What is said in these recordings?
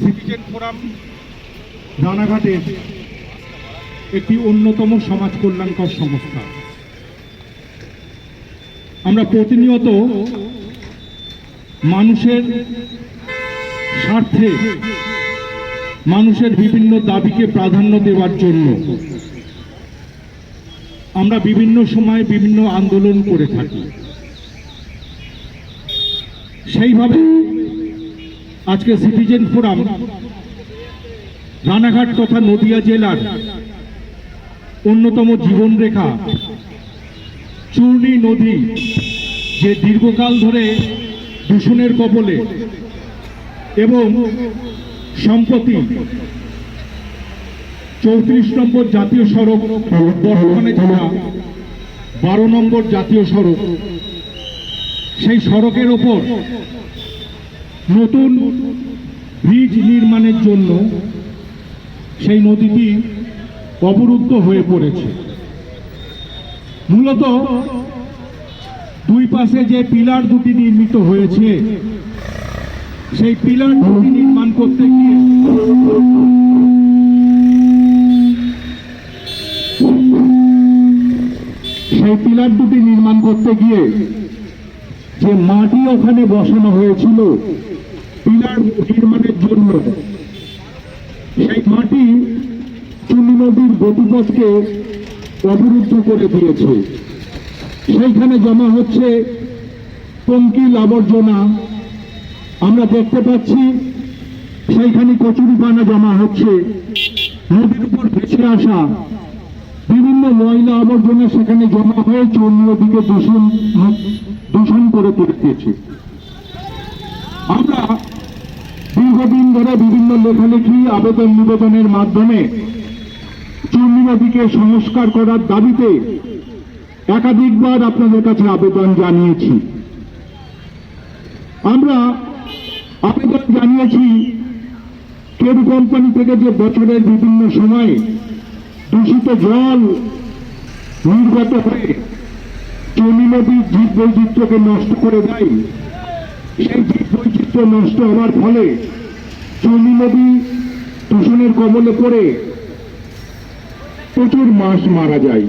Citizen forum রানাঘাটের একটি অন্যতম সমাজ কল্যাণকর সংস্থা। আমরা প্রতিনিয়ত মানুষের স্বার্থে মানুষের বিভিন্ন দাবিকে প্রাধান্য দেওয়ার জন্য আমরা বিভিন্ন সময়ে বিভিন্ন আন্দোলন করে থাকি। সেইভাবে আজকে সিটিজেন ফোরাম রানাঘাট তথা নদিয়া জেলার অন্যতম জীবনরেখা, চূর্ণী নদী যে দীর্ঘকাল ধরে দূষণের কবলে এবং সম্প্রতি চৌত্রিশ নম্বর জাতীয় সড়ক বর্তমানে যেটা বারো নম্বর জাতীয় সড়ক, সেই সড়কের ওপর নতুন ব্রিজ নির্মাণের জন্য সেই নদীটি অবরুদ্ধ হয়ে পড়েছে। মূলত দুই পাশে যে পিলার দুটি নির্মিত হয়েছে, সেই পিলার দুটি নির্মাণ করতে গিয়ে সেই পিলার দুটি নির্মাণ করতে গিয়ে যে মাটি ওখানে বসানো হয়েছিল পিলার নির্মাণের জন্য, সেই মাটি চুনি নদীর গতিপথকে অবরুদ্ধ করে দিয়েছে। সেইখানে জমা হচ্ছে পঙ্কিল আবর্জনা। আমরা দেখতে পাচ্ছি সেইখানে কচুরি পানা জমা হচ্ছে, নদীর উপর ভেসে আসা বিভিন্ন ময়লা আবর্জনা সেখানে জমা হয়ে চুন নদীকে দূষণ দূষণ করে তুলতেছে আমরা দীর্ঘদিন ধরে বিভিন্ন লেখালেখি, আবেদন নিবেদনের মাধ্যমে চূর্ণী নদীকে সংস্কার করার দাবিতে একাধিকবার আপনাদের কাছে আবেদন জানিয়েছি। আমরা আবেদন জানিয়েছি, কেরু কোম্পানি থেকে যে বছরের বিভিন্ন সময়ে দূষিত জল নির্গত হয়ে চনী নদীর জীব বৈচিত্র্যকে নষ্ট করে দেয়। সেই জীব বৈচিত্র্য নষ্ট হওয়ার ফলে চনী নদী দূষণের কবলে পড়ে প্রচুর মাছ মারা যায়।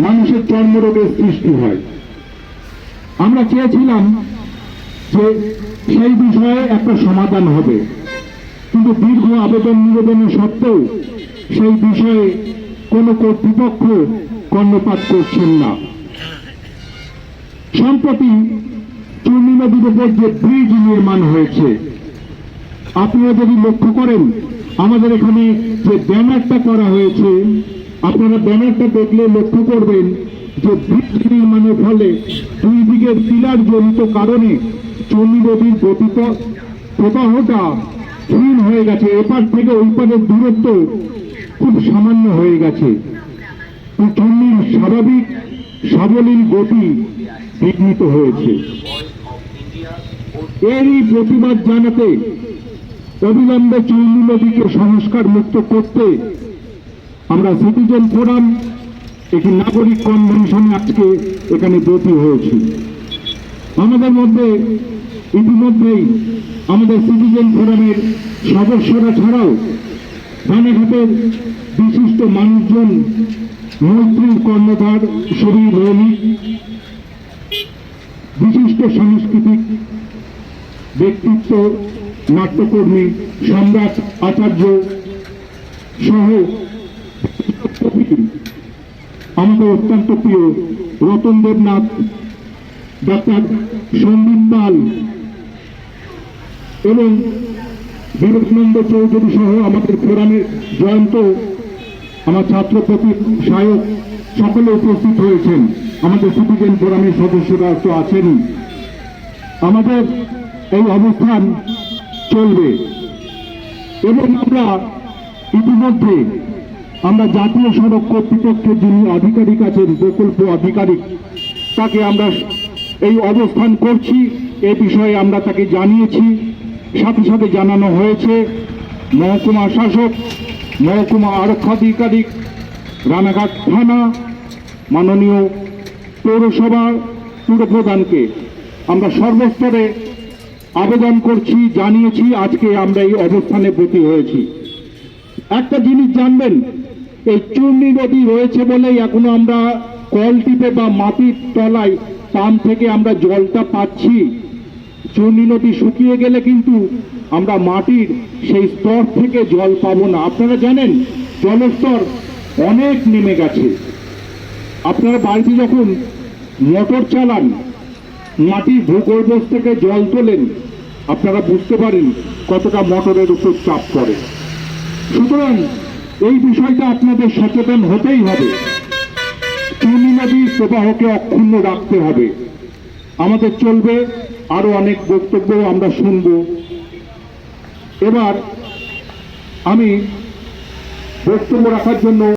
মানুষের চর্মরোগের সৃষ্টি হয়। আমরা চেয়েছিলাম যে সেই বিষয়ে একটা সমাধান হবে। কিন্তু দীর্ঘ আবেদন নিবেদনের সত্ত্বেও সেই বিষয়ে কোনো কর্তৃপক্ষ কর্ণপাত করছেন না। সম্প্রতি চূর্ণী নদীর উপর যে ব্রিজ নির্মাণ হয়েছে, আপনারা যদি লক্ষ্য করেন, আমাদের এখানে যে ব্যানারটা করা হয়েছে, আপনারা ব্যানারটা দেখলে লক্ষ্য করবেন যে ব্রিজ নির্মাণের ফলে দুই দিকের পিলার জনিত কারণে চণ্ডী নদীর গতিত প্রবাহটা ক্ষীণ হয়ে গেছে। এপার থেকে ওই পারের দূরত্ব খুব সামান্য হয়ে গেছে। চণ্ডীর স্বাভাবিক, সাবলীল গতি বিঘ্নিত হয়েছে। এরই প্রতিবাদ জানাতে অবিলম্বে চৌনি নদীকে সংস্কার মুক্ত করতে আমরা সিটিজেন ফোরাম, একটি নাগরিক কনভেনশনে আজকে এখানে ব্রতী হয়েছি। আমাদের মধ্যে, ইতিমধ্যেই আমাদের সিটিজেন ফোরামের সদস্যরা ছাড়াও রানাঘাটের বিশিষ্ট মানুষজন মৈত্রীর কর্ণধার, শরীর রৌমিক বিশিষ্ট সাংস্কৃতিক ব্যক্তিত্ব, নাট্যকর্মী, সম্রাট, আচার্য সহ আমাদের অত্যন্ত প্রিয় রতন দেবনাথ, ডাক্তার সন্দীপ পাল এবং বিবেকানন্দ চৌধুরী সহ আমাদের ফোরামের জয়ন্ত আমার ছাত্র প্রতি সহায়ক সকলে উপস্থিত হয়েছেন। আমাদের সিটিজেন ফোরামের সদস্যরা তো আছেনই আমাদের এই অবস্থান চলবে। এবং আমরা ইতিমধ্যে আমরা জাতীয় সড়ক কর্তৃপক্ষের যিনি আধিকারিক আছেন, প্রকল্প আধিকারিক, তাকে আমরা এই অবস্থান করছি। এ বিষয়ে আমরা তাকে জানিয়েছি। সাথে সাথে জানানো হয়েছে মহকুমা শাসক মহকুমা আরক্ষাধিকারিক রানাঘাট থানা, মাননীয় পৌরসভা পুরপ্রধানকে আমরা সর্বস্তরে আবেদন করছি, জানিয়েছি, আজকে আমরা এই অবস্থানে ব্রতী হয়েছি। একটা জিনিস জানবেন, এই চূর্ণী নদী রয়েছে বলেই এখনও আমরা কল টিপে বা মাটির তলায় পাম্প থেকে আমরা জলটা পাচ্ছি। চূর্ণী নদী শুকিয়ে গেলে কিন্তু আমরা মাটির সেই স্তর থেকে জল পাবো না। আপনারা জানেন জলস্তর অনেক নেমে গেছে। আপনারা বাড়িতে যখন মোটর চালান, মাটির ভূগর্ভস্থ থেকে জল তোলেন, আপনারা বুঝতে পারেন কতটা মোটরের উপর চাপ পড়ে। সুতরাং এই বিষয়টা আপনাদের সচেতন হতেই হবে। চুনি নদীর প্রবাহকে অক্ষুণ্ণ রাখতে হবে। আমাদের চলবে আরও অনেক বক্তব্য আমরা শুনব। এবার আমি বক্তব্য রাখার জন্য